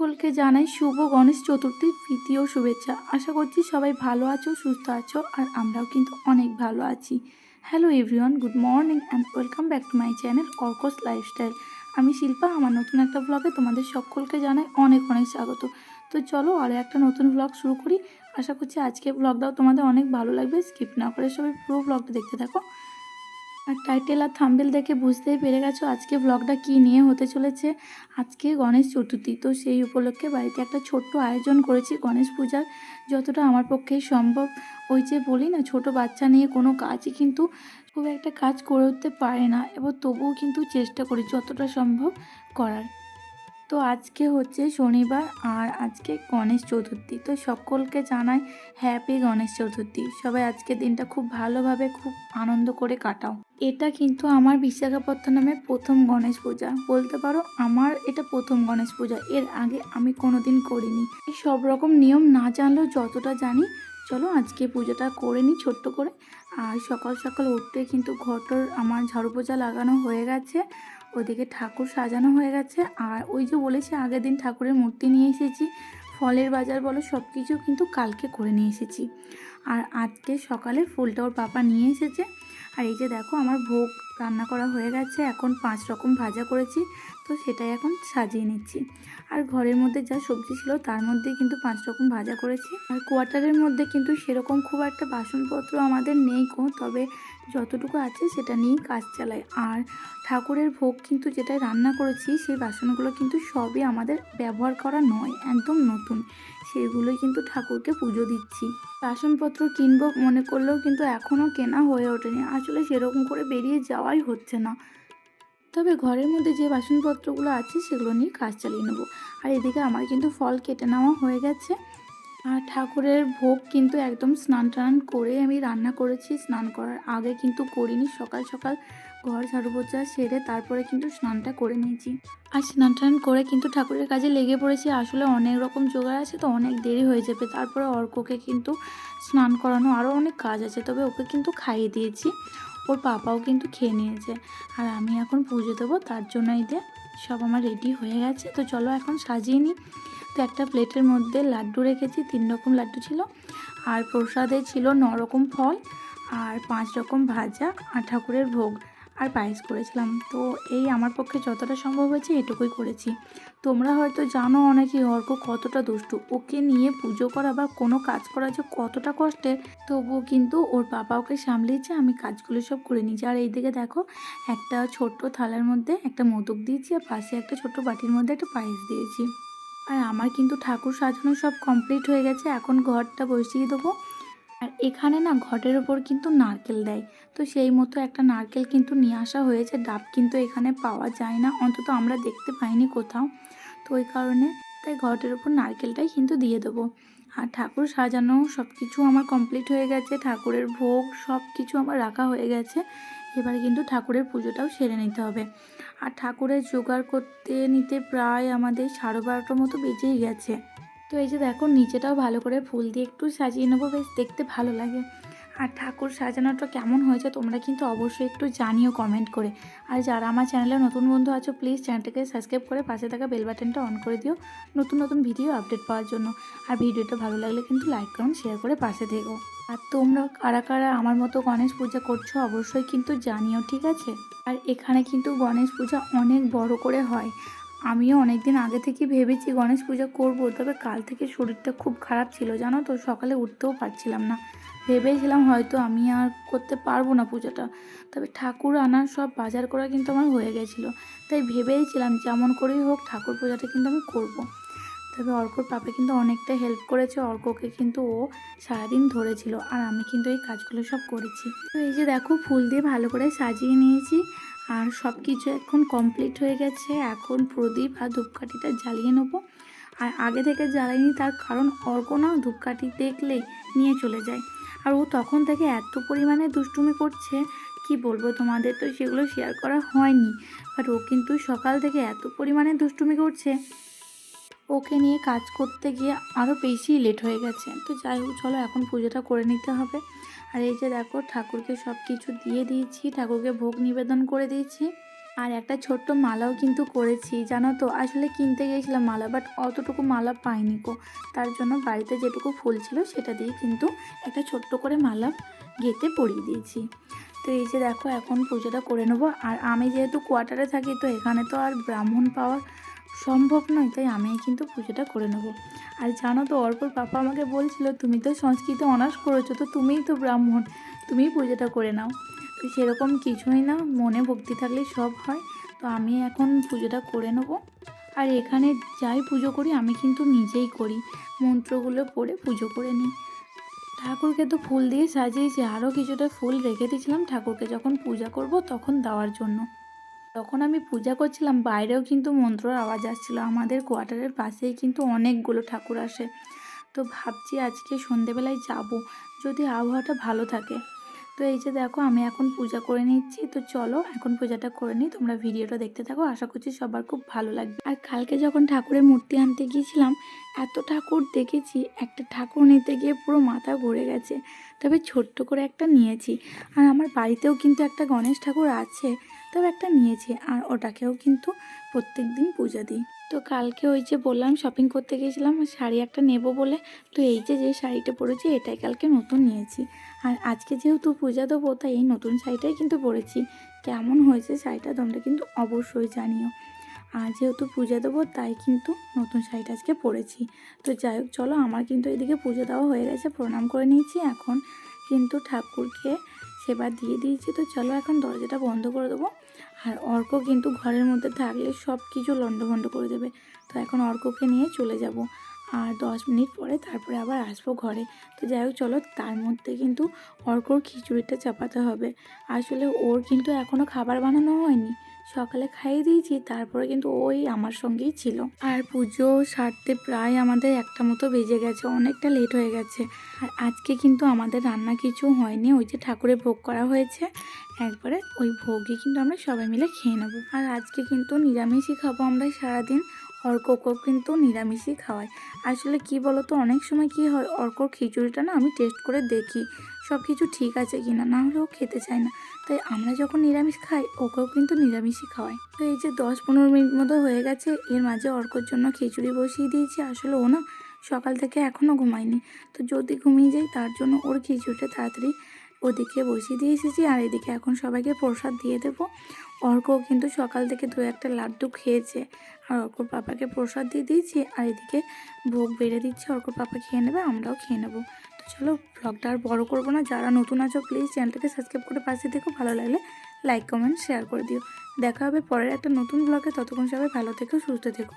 সকলকে জানাই শুভ গণেশ চতুর্থীর ও শুভেচ্ছা। আশা করছি সবাই ভালো আছো, সুস্থ আছো, আর আমরাও কিন্তু অনেক ভালো আছি। Hello everyone good morning and welcome back to my channel অর্কস lifestyle আমি শিল্পা, আমার নতুন একটা ব্লগে তোমাদের সকলকে জানাই অনেক অনেক স্বাগত। তো চলো আরও একটা নতুন ব্লগ শুরু করি। আশা করছি আজকে ব্লগটাও তোমাদের অনেক ভালো লাগবে। স্কিপ না করে সবাই পুরো ব্লগটা দেখতে থাকো। আর টাইটেল আর থাম্বেল দেখে বুঝতেই পেরে গেছো আজকে ব্লগটা কি নিয়ে হতে চলেছে? আজকে গণেশ চতুর্থী। তো সেই উপলক্ষে বাড়িতে একটা ছোট্ট আয়োজন করেছি গণেশ পূজার, যতটা আমার পক্ষেই সম্ভব। ওই যে বলি না, ছোট বাচ্চা নিয়ে কোনো কাজই কিন্তু খুব একটা কাজ করে উঠতে পারে না। এবার তবুও কিন্তু চেষ্টা করি যতটা সম্ভব করার। তো আজকে হচ্ছে শনিবার আর আজকে গণেশ চতুর্থী। তো সকলকে জানাই হ্যাপি গণেশ চতুর্থী। সবাই আজকে দিনটা খুব ভালোভাবে, খুব আনন্দ করে কাটাও। এটা কিন্তু আমার বিশাখাপত্তনমের প্রথম গণেশ পূজা। বলতে পারো আমার এটা প্রথম গণেশ পূজা। এর আগে আমি কোনোদিন করিনি। এই সব রকম নিয়ম না জানলেও যতটা জানি, চলো আজকে পুজোটা করে নিই ছোট্ট করে। আর সকাল সকাল উঠতে কিন্তু ঘটর আমার ঝাড়ু পোজা লাগানো হয়ে গেছে। ওদিকে ঠাকুর সাজানো হয়ে গেছে। আর ওই যে বলেছি, আগের দিন ঠাকুরের মূর্তি নিয়ে এসেছি। ফলের বাজার বলো সব কিছু কিন্তু কালকে করে নিয়ে এসেছি। আর আজকে সকালে ফুলটা ওর পাপা নিয়ে এসেছে। আর এই যে দেখো, আমার ভোগ রান্না করা হয়ে গেছে। এখন পাঁচ রকম ভাজা করেছি, তো সেটাই এখন সাজিয়ে নিচ্ছি। আর ঘরের মধ্যে যা সবজি ছিল, তার মধ্যে কিন্তু পাঁচ রকম ভাজা করেছি। আর কোয়ার্টারের মধ্যে কিন্তু সেরকম খুব একটা বাসনপত্র আমাদের নেই কো তবে যতটুকু আছে সেটা নিয়েই কাজ চালাই। আর ঠাকুরের ভোগ কিন্তু যেটা রান্না করেছি, সেই বাসনগুলো কিন্তু সবই আমাদের ব্যবহার করা নয়, একদম নতুন। সেগুলোই কিন্তু ঠাকুরকে পুজো দিচ্ছি। বাসনপত্র কিনবো মনে করলেও কিন্তু এখনও কেনা হয়ে ওঠেনি। আসলে সেরকম করে বেরিয়ে যাওয়াই হচ্ছে না। তবে ঘরের মধ্যে যে বাসনপত্রগুলো আছে সেগুলো নিয়ে কাজ চালিয়ে নেব। আর এদিকে আমার কিন্তু ফল কেটে নেওয়া হয়ে গেছে। আর ঠাকুরের ভোগ কিন্তু একদম স্নান টান করে আমি রান্না করেছি। স্নান করার আগে কিন্তু করিনি। সকাল সকাল ঘর ঝাড়ু পোচা সেরে তারপরে কিন্তু স্নানটা করে নিয়েছি। আর স্নান টান করে কিন্তু ঠাকুরের কাজে লেগে পড়েছি। আসলে অনেক রকম জোগাড় আছে তো অনেক দেরি হয়ে যাবে। তারপরে অর্ককে কিন্তু স্নান করানো আরও অনেক কাজ আছে, তবে ওকে কিন্তু খাইয়ে দিয়েছি। ওর পাপাও কিন্তু খেয়ে নিয়েছে। আর আমি এখন পুজো দেবো, তার জন্য এই সব আমার রেডি হয়ে গেছে। তো চলো এখন সাজিয়ে নিই। তো একটা প্লেটের মধ্যে লাড্ডু রেখেছি, তিন রকম লাড্ডু ছিল। আর প্রসাদে ছিল ন রকম ফল আর পাঁচ রকম ভাজা আর ঠাকুরের ভোগ। আর পায়েস করেছিলাম। তো এই আমার পক্ষে যতটা সম্ভব হয়েছে এটুকুই করেছি। তোমরা হয়তো জানো অনেকে অর্ক কতটা দুষ্টু। ওকে নিয়ে পুজো করা বা কোনো কাজ করা যে কতটা কষ্টের, তবুও কিন্তু ওর বাবা ওকে সামলিয়েছে, আমি কাজগুলো সব করে নিয়েছি। আর এইদিকে দেখো, একটা ছোট্ট থালার মধ্যে একটা মোদক দিয়েছি আর পাশে একটা ছোট্ট বাটির মধ্যে একটা পায়েস দিয়েছি। আর আমার কিন্তু ঠাকুর সাজানো সব কমপ্লিট হয়ে গেছে। এখন ঘরটা বসিয়ে দেবো। এখানে না ঘটের ওপর কিন্তু নারকেল দেয়। তো সেই মতো একটা নারকেল কিন্তু নিয়ে আসা হয়েছে, ডাব কিন্তু এখানে পাওয়া যায় না। অন্তত আমরা দেখতে পাইনি কোথাও। তো ওই কারণে তাই ঘটের ওপর নারকেলটাই কিন্তু দিয়ে দেবো। আর ঠাকুর সাজানো সব কিছু আমার কমপ্লিট হয়ে গেছে। ঠাকুরের ভোগ সব কিছু আমার রাখা হয়ে গেছে। এবারে কিন্তু ঠাকুরের পুজোটাও সেরে নিতে হবে। আর ঠাকুরের জোগাড় করতে নিতে প্রায় আমাদের সাড়ে বারোটার মতো বেজেই গেছে। তো এই যে দেখো, নিচেটাও ভালো করে ফুল দিয়ে একটু সাজিয়ে নেব। বেশ, দেখতে ভালো লাগে। আর ঠাকুর সাজানোটা কেমন হয়েছে তোমরা কিন্তু অবশ্যই একটু জানিও কমেন্ট করে। আর যারা আমার চ্যানেলে নতুন বন্ধু আছো প্লিজ চ্যানেলটাকে সাবস্ক্রাইব করে পাশে থাকা বেল বাটনটা অন করে দিও নতুন নতুন ভিডিও আপডেট পাওয়ার জন্য। আর ভিডিওটা ভালো লাগলে কিন্তু লাইক করুন শেয়ার করে পাশে থেকো। আর তোমরা কারা কারা আমার মতো গণেশ পূজা করছ অবশ্যই কিন্তু জানিও, ঠিক আছে? আর এখানে কিন্তু গণেশ পূজা অনেক বড় করে হয়। আমিও অনেক দিন আগে থেকে ভেবেছি গণেশ পূজা করব, তবে কাল থেকে শরীরটা খুব খারাপ ছিল, জানো তো? সকালে উঠতেও পারছিলাম না। ভেবেছিলাম হয়তো আমি আর করতে পারব না পূজাটা, তবে ঠাকুর আনার সব বাজার করা কিন্তু আমার হয়ে গেছিল। তাই ভেবেইছিলাম যেমন করেই হোক ঠাকুর পূজাটা কিন্তু আমি করব। তবে অর্কর পাপে কিন্তু অনেকটা হেল্প করেছে, অর্ককে কিন্তু ও সারাদিন ধরেছিল, আর আমি কিন্তু এই কাজগুলো সব করেছি। তো এই যে দেখো, ফুল দিয়ে ভালো করে সাজিয়ে নিয়েছি আর সব কিছু এখন কমপ্লিট হয়ে গেছে। এখন প্রদীপ আর ধূপকাঠিটা জ্বালিয়ে নেব। আর আগে থেকে জ্বালাইনি তার কারণ অর্ক না ধূপকাঠি দেখলে নিয়ে চলে যায়। আর ও তখন থেকে এত পরিমাণে দুষ্টুমি করছে, কি বলব তোমাদের তো সেগুলো শেয়ার করা হয়নি। বাট ও কিন্তু সকাল থেকে এত পরিমাণে দুষ্টুমি করছে। ওকে নিয়ে কাজ করতে গিয়ে আরও বেশি লেট হয়ে গেছে। তো যাই হোক, চলো এখন পুজোটা করে নিতে হবে। আর এই যে দেখো, ঠাকুরকে সব কিছু দিয়ে দিয়েছি, ঠাকুরকে ভোগ নিবেদন করে দিয়েছি। আর একটা ছোট্ট মালাও কিন্তু করেছি, জানো তো? আসলে কিনতে গিয়েছিলাম মালা বাট অতটুকু মালা পাইনি কো তার জন্য বাড়িতে যেটুকু ফুল ছিল সেটা দিয়ে কিন্তু একটা ছোট্ট করে মালা গেঁথে পরিয়ে দিয়েছি। তো এই যে দেখো, এখন পুজোটা করে নেব। আর আমি যেহেতু কোয়ার্টারে থাকি, তো এখানে তো আর ব্রাহ্মণ পাওয়া সম্ভব নয়, তাই আমি কিন্তু পুজোটা করে নেব। আর জানো তো, অর্পর পাপা আমাকে বলছিল, তুমি তো সংস্কৃতে অনার্স করেছ, তো তুমিই তো ব্রাহ্মণ, তুমিই পুজোটা করে নাও। তো সেরকম কিছুই না, মনে ভক্তি থাকলেই সব হয়, তো আমি এখন পুজোটা করে নেব। আর এখানে যাই পুজো করি, আমি কিন্তু নিজেই করি, মন্ত্রগুলো পড়ে পুজো করে নিই। ঠাকুরকে তো ফুল দিয়ে সাজিয়েছি, আরও কিছুটা ফুল রেখে দিয়েছিলাম, ঠাকুরকে যখন পূজা করব তখন দেওয়ার জন্য। তখন আমি পূজা করছিলাম, বাইরেও কিন্তু মন্ত্রর আওয়াজ আসছিল। আমাদের কোয়ার্টারের পাশেই কিন্তু অনেকগুলো ঠাকুর আসে। তো ভাবছি আজকে সন্ধেবেলায় যাব, যদি আবহাওয়াটা ভালো থাকে। তো এই যে দেখো, আমি এখন পূজা করে নিচ্ছি। তো চলো, এখন পূজাটা করে নিই। তোমরা ভিডিওটা দেখতে থাকো, আশা করছি সবার খুব ভালো লাগবে। আর কালকে যখন ঠাকুরের মূর্তি আনতে গিয়েছিলাম, এত ঠাকুর দেখেছি, একটা ঠাকুর নিতে গিয়ে পুরো মাথা ঘুরে গেছে। তবে ছোট্ট করে একটা নিয়েছি। আর আমার বাড়িতেও কিন্তু একটা গণেশ ঠাকুর আছে। তবে একটা নিয়েছি আর ওটাকেও কিন্তু প্রত্যেক দিন পূজা দিই। তো কালকে ওই যে বললাম শপিং করতে গিয়েছিলাম, শাড়ি একটা নেব বলে। তো এই যে যে শাড়িটা পরেছি, এটাই কালকে নতুন নিয়েছি। আর আজকে যেহেতু পূজা দেবো, তাই এই নতুন শাড়িটাই কিন্তু পরেছি। কেমন হয়েছে শাড়িটা তোমরা কিন্তু অবশ্যই জানিও। আর যেহেতু পূজা দেবো, তাই কিন্তু নতুন শাড়িটা আজকে পরেছি। তো যাই হোক, চলো আমার কিন্তু এদিকে পুজো দেওয়া হয়ে গেছে, প্রণাম করে নিয়েছি। এখন কিন্তু ঠাকুরকে সেবা দিয়ে দিয়েছি। তো চলো এখন দরজাটা বন্ধ করে দেবো। আর অর্ক কিন্তু ঘরের মধ্যে থাকলে সব কিছু লণ্ডভণ্ড করে দেবে। তো এখন অর্ককে নিয়ে চলে যাব। আর দশ মিনিট পরে তারপরে আবার আসব ঘরে। তো যাই হোক, চলো তার মধ্যে কিন্তু অর্কর খিচুড়িটা চাপাতে হবে। আসলে ওর কিন্তু এখনও খাবার বানানো হয়নি। সকালে খাইয়ে দিয়েছি, তারপরে কিন্তু ওই আমার সঙ্গেই ছিল। আর পুজো সারতে প্রায় আমাদের একটা মতো বেজে গেছে, অনেকটা লেট হয়ে গেছে। আর আজকে কিন্তু আমাদের রান্না কিছু হয়নি, ওই যে ঠাকুরের ভোগ করা হয়েছে। একবারে ওই ভোগই কিন্তু আমরা সবাই মিলে খেয়ে নেব। আর আজকে কিন্তু নিরামিষই খাব আমরা সারাদিন। অর্ককেও কিন্তু নিরামিষই খাওয়াই আসলে কি বলো তো অনেক সময় কি হয়, অর্কর খিচুড়িটা না আমি টেস্ট করে দেখি। সব কিছু ঠিক আছে কি না না ও খেতে চায় না। তাই আমরা যখন নিরামিষ খাই, ওকেও কিন্তু নিরামিষই খাওয়াই। তো এই যে দশ পনেরো মিনিট মতো হয়ে গেছে, এর মাঝে অর্কর জন্য খিচুড়ি বসিয়ে দিয়েছি। আসলে ও না সকাল থেকে এখনও ঘুমায়নি। তো যদি ঘুমিয়ে যাই, তার জন্য ওর খিচুড়িটা তাড়াতাড়ি ওদিকে বসিয়ে দিয়ে এসেছি। আর এদিকে এখন সবাইকে প্রসাদ দিয়ে দেবো। অর্কও কিন্তু সকাল থেকে দু একটা লাড্ডু খেয়েছে। আর অর্কর পাপাকে প্রসাদ দিয়ে দিয়েছি, আর এদিকে ভোগ বেড়ে দিচ্ছে, অর্কর পাপা খেয়ে নেবে, আমরাও খেয়ে নেব। তো চলো, ব্লগটা আর বড়ো করব না। যারা নতুন আছো প্লিজ চ্যানেলটাকে সাবস্ক্রাইব করে পাশে দেখো ভালো লাগলে লাইক কমেন্ট শেয়ার করে দিও। দেখা হবে পরের একটা নতুন ব্লগে ততক্ষণ সবাই ভালো থেকো, সুস্থ থেকো।